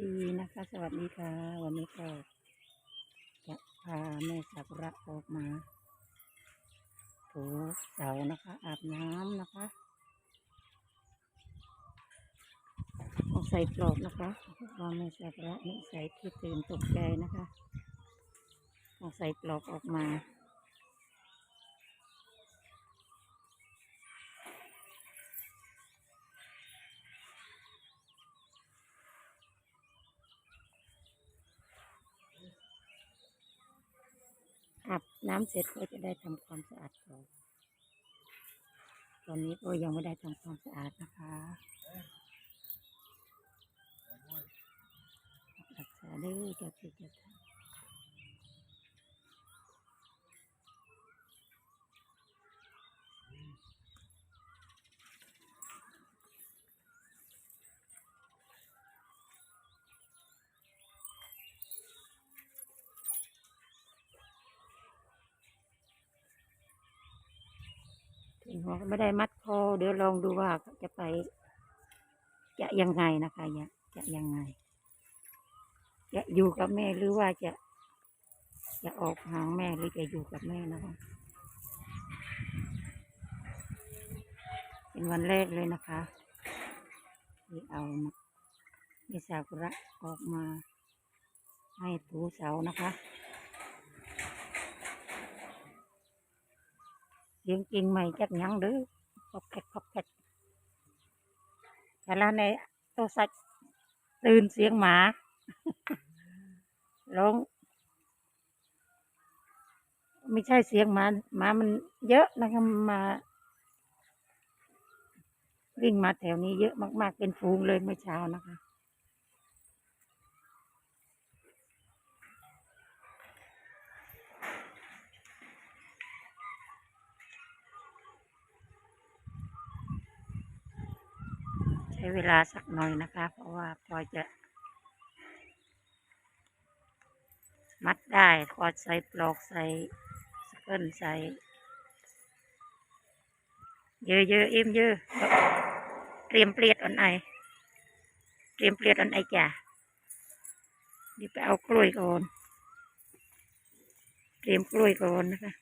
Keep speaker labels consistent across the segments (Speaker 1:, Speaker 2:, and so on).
Speaker 1: ดีนะคะ สวัสดีค่ะ วันนี้ก็จะพาแม่สักุระออกมาถูเสานะคะ อาบน้ำนะคะต้องใส่ปลอกนะคะเพราะแม่สักุระนี่ใส่ที่ตื่นตกใจนะคะต้องใส่ปลอกออกมา น้ำเสร็จก็จะได้ทำความสะอาดต่อตอนนี้ก็ยังไม่ได้ทำความสะอาดนะคะรักษาด้อเจ้าที่เจ้าทาง หัวก็ไม่ได้มัดคอเดี๋ยวลองดูว่าจะไป จะยังไงนะคะจะจะยังไง จะอยู่กับแม่หรือว่าจะ จะออกห่างแม่หรือจะอยู่กับแม่นะคะเป็นวันแรกเลยนะคะที่เอามิซากุระออกมาให้ถูเสานะคะ เลี้ยงจริงใหม่จักยังเด้อขอบแคกขอบแคกแต่ละในโตวสักตื่นเสียงหมาร้องไม่ใช่เสียงหมาหมามันเยอะนะคะมา วิ่งมาแถวนี้เยอะมาก ๆ เป็นฝูงเลยเมื่อเช้านะคะ ช้เวลาสักหน่อยนะคะ เพราะว่าพอจะ มัดได้พอใส่ปลอกใส่สเกิลใส่เยอะเยอะๆเอ็มเยอะเตรียมเปลียดอ่อนไอเตรียมเปลียดอ่อนไอจ้ะเดี๋ยวไปเอากล้วยก่อน เตรียมกล้วยก่อนนะคะ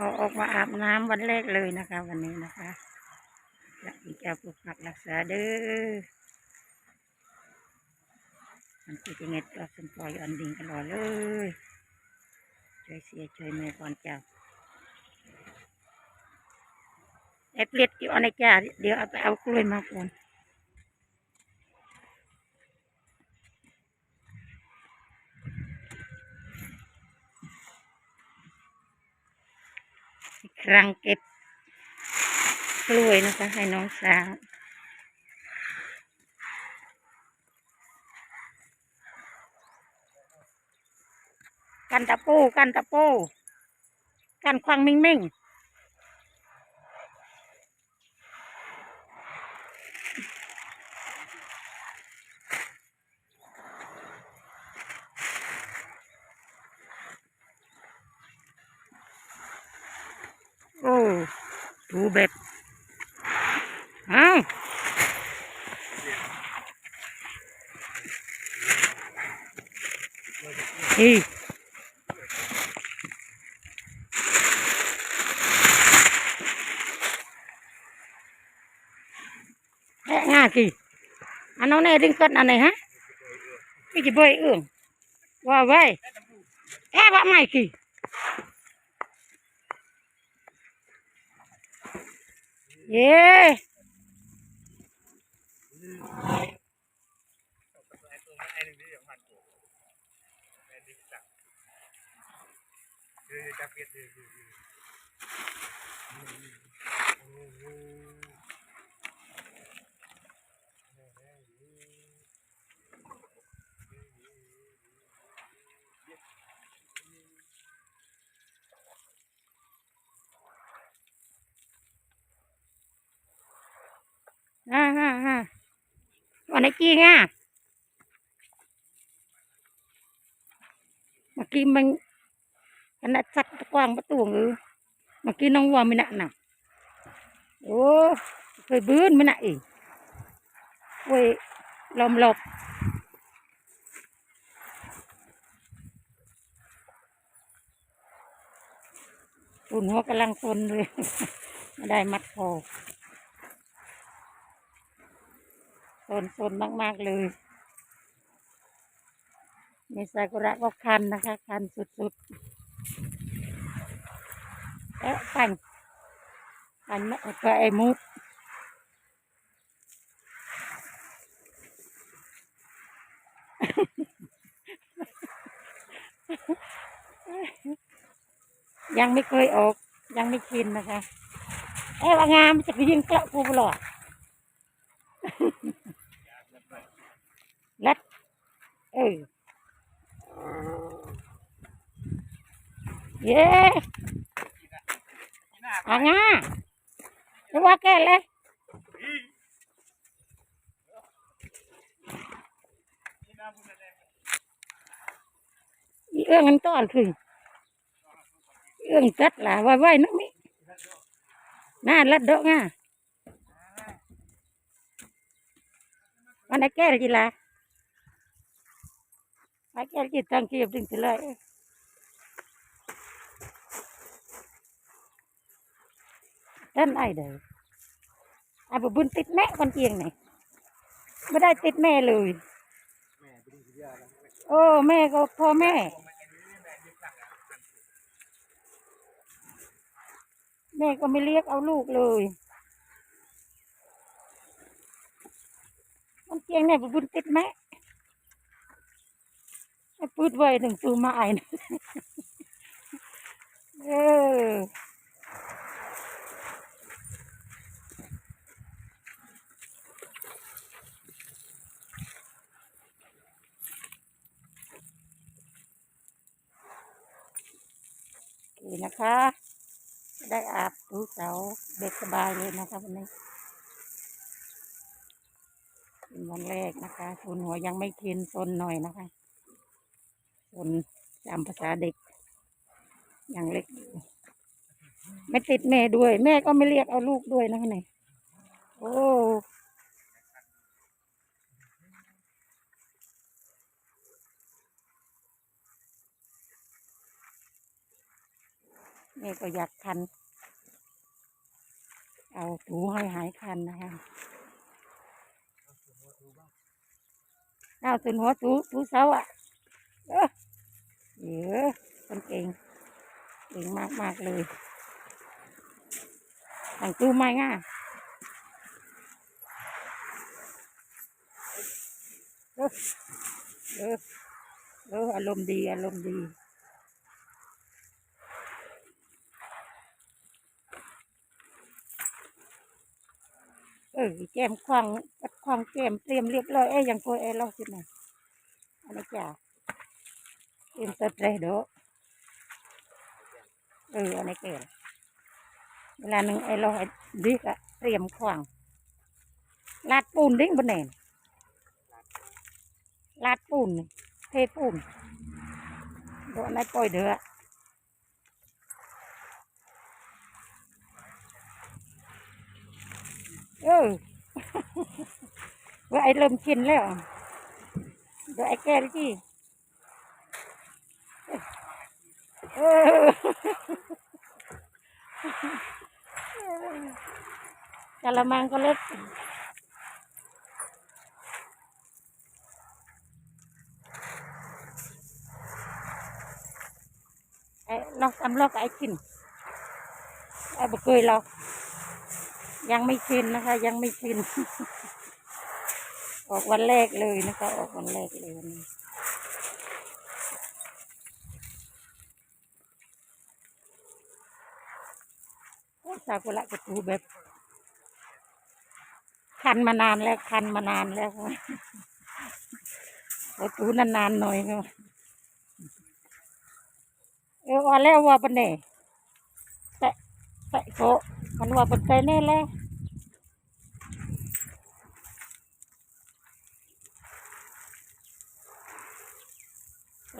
Speaker 1: เอาออกมาอาบน้ำวันแรกเลยนะคะ วันนี้นะคะพระอิเจ้าปกปักรักษาเด้อมันคือจะเงียบก็สมปล่อยอันดิ่งตลอเลยช่วยเสียช่วยแม่ก่อนเจ้าไอ้เปลียดอยู่อันไหนจ้าเดี๋ยวเอาไปเอากล้วยมาก่อน รังเก็บกล้วยนะคะ ให้น้องสาวกันตะปูกันตะปูกันควังมิ่งมิ่ง ดูเบ็ด เอา้าอีแะง่ากี่อันนั้นเนี่ยดึงกันอันไหนฮะไม่กี่ใบเอื้องว่าไว้แอะว่าไม่กี่ เย้จะเปลี่ยน อ่าอ่าอ่าวันไหนจริงอะเมื่อกี้มันขนาดสัตว์กว้างประตูงเออเมื่อกี้น้องวัวไม่หนักหนักโอ้เคยบื้นไม่หนักอีกเว้ยลมหลบตุนหัวกำลังตนเลย ไม่ได้มัดคอ สนสนมาก ๆ เลย มีซากุระก็คันนะคะ คันสุดๆเอ๊ะปันปันก็ไอ้มุดยังไม่เคยออก ยังไม่ชินนะคะ เอ๊ะว่างามจะไปยิงเกลาะกูบลอด ลัด เออเย้อ่างาจะว่าแกเลยอีเอื้องมันต้อนถึ งเอื้องจัดล่ะไว้ไว้นึกมิน่าลัดดอกง่าวันไหนแก้เลยจีละ Aqui aqui tá aqui eu tenho que lá. Tên ai đời. À bà bươn tít mẹ con chiêng này. Mới đây tít mẹ lười. Ô mẹ có พ่อแม่ แม่ก็ไม่เรียกเอาลูกเลยมันเจียงเนี่ยบุญติดแม่ไอ้ ปืดไว้ถึงตูมาไอ้นะเออโอเคนะคะ ได้อาบดูเสาเด็กสบายเลยนะคะวันนี้เป็นวันแรกนะคะทุนหัวยังไม่เทียนซนหน่อยนะคะ คนจำภาษาเด็ก อยังเล็กอยู่ไม่ติดแม่ด้วย แม่ก็ไม่เรียกเอาลูกด้วยนะเนี่ยโอ้แม่ก็อยากคัน เอาถูให้หายคันนะคะเอาสุนหัวถูถูเสาอะ เออเออคนเก่ง เก่งมากมากเลยแต่งตู้ไม่ง่าเออเออเอออารมณ์ดีอารมณ์ดีเออแก้มควางกัดควางแก้มเตรียมเรียบร้อยเอ้ยยังโกยเอ้ย อินมตัดไรดอกเอออันรเกิดเวลาหนึ่งไอ้เราดิกอะเตรียมขวางลาดปูนดิ้งบนแหนลาดปูนเทปูนโดนไอ้ปล่อยเด้อเออว่าไอ้เริ่มชินแล้วเดี๋ยวไอ้แก่ที่ กะละมังก็เล็กไอ้ลอกตำลอกไอ้ชินไอ้บกุยลอกยังไม่ชินนะคะ ยังไม่ชิน ออกวันแรกเลยนะคะ ออกวันแรกเลย ซากุระกระตูแบบคันมานานแล้วคันมานานแล้วกตูนานๆหน่อยค่ะเออว่าแล้วว่าปันเน่แตะแตะโกมันว่าปันใจแน่แล้ว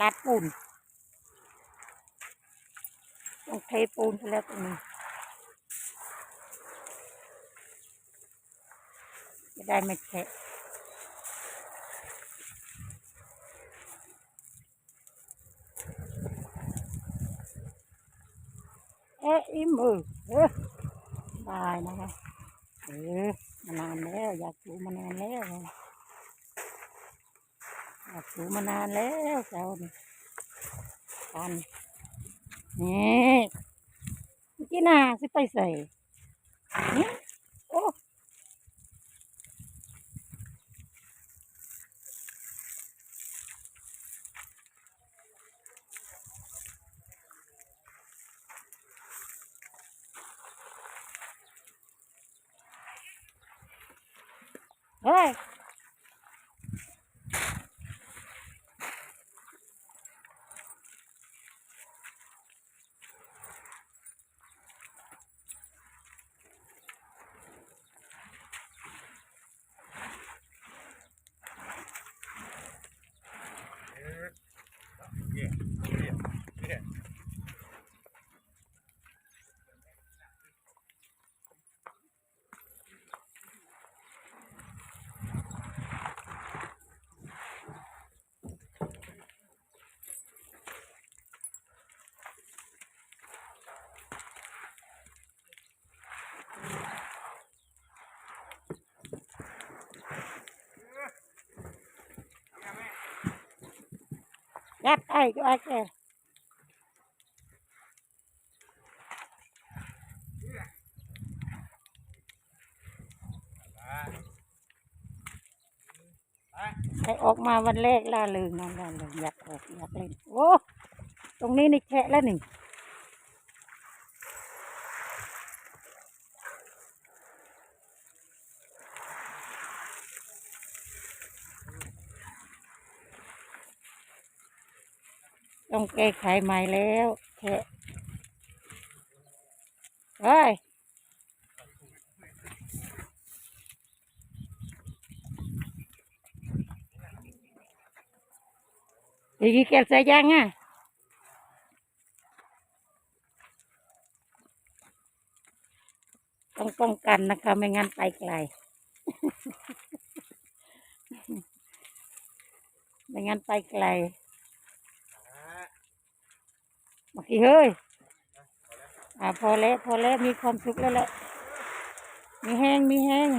Speaker 1: ลาดปูนต้องเทปูนไปแล้วตรงนี้ จะได้ไม่แฉะเอ๊ะอีมือเออบายนะคะเออมานานแล้วอยากดูมานานแล้วอยากดูมานานแล้วเจ้านี่กันนี่เมื่อกี้น่าสิไปใส่นี่ เฮ้ ยยัดไอ้ก็ไอ้แกให้ออกมาวันแรกล่าเริงนอนล่าเริงอยากออกอยากเล่นโอ้ตรงนี้นี่แฉะแล้วนี่ ต้องแก้ไขใหม่แล้วแค่เฮ้ยอีกแก่ใส่ยังอะต้องป้องกันนะคะ ไม่งั้นไปไกล ไม่งั้นไปไกล อีเฮ้ยอ่าพอแล้วพอแล้วมีความสุขแล้วแหละมีแห้งมีแห้ง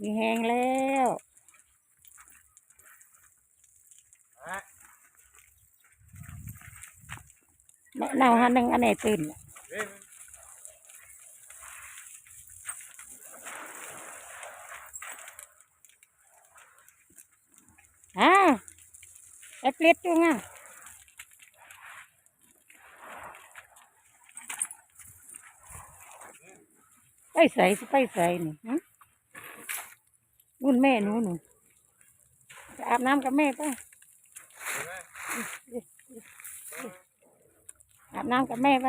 Speaker 1: มีแห้งแล้วแม่เนาหันหนึ่งอันไหนตื่นอ่าไอ้เลิดจุงอะ ใส่สิไปใส่นี่นุ่นแม่หนูหนูจะอาบน้ำกับแม่ไปอาบน้ำกับแม่ไป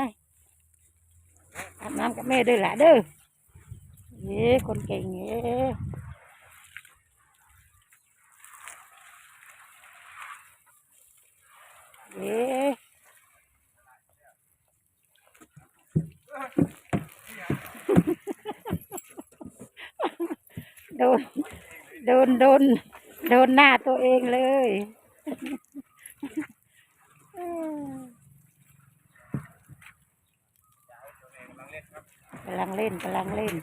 Speaker 1: อาบน้ำกับแม่ด้วยล่ะเด้อเย้คนเก่งเย้เย้ โดน โดน โดน โดนหน้าตัวเองเลยกำลังเล่นกำลังเล่น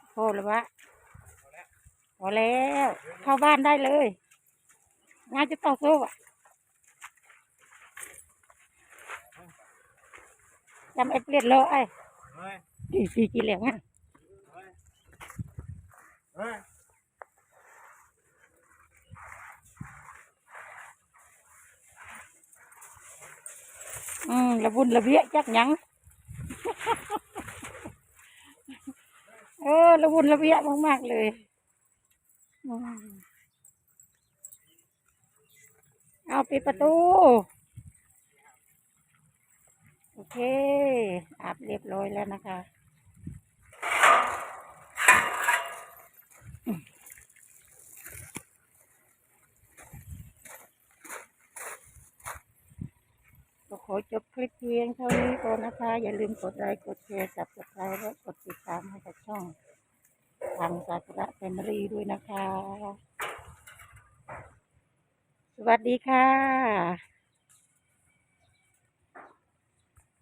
Speaker 2: เพ
Speaker 1: อแล้ววะพอแล้ว เข้าบ้านได้เลยงานจะต่อสู้อะจำไอ้เปลี่ยนโลไอ้
Speaker 2: เฮ้ย
Speaker 1: ตีสีกี่เหลียงอะ
Speaker 2: เฮ้ยเฮ้ย
Speaker 1: อืมระบุนระเบียจักหยัง เออระบุนระเบียมากๆเลยเอาปิดประตู โอเคอาบเรียบร้อยแล้วนะคะ อจบคลิปเพียงเท่านี้ก่อนนะคะ อย่าลืมกดไลค์กดแชร์สับสไครต์และกดติดตามให้กับช่องทางสากระแฟมิลี่ด้วยนะคะ สวัสดีค่ะ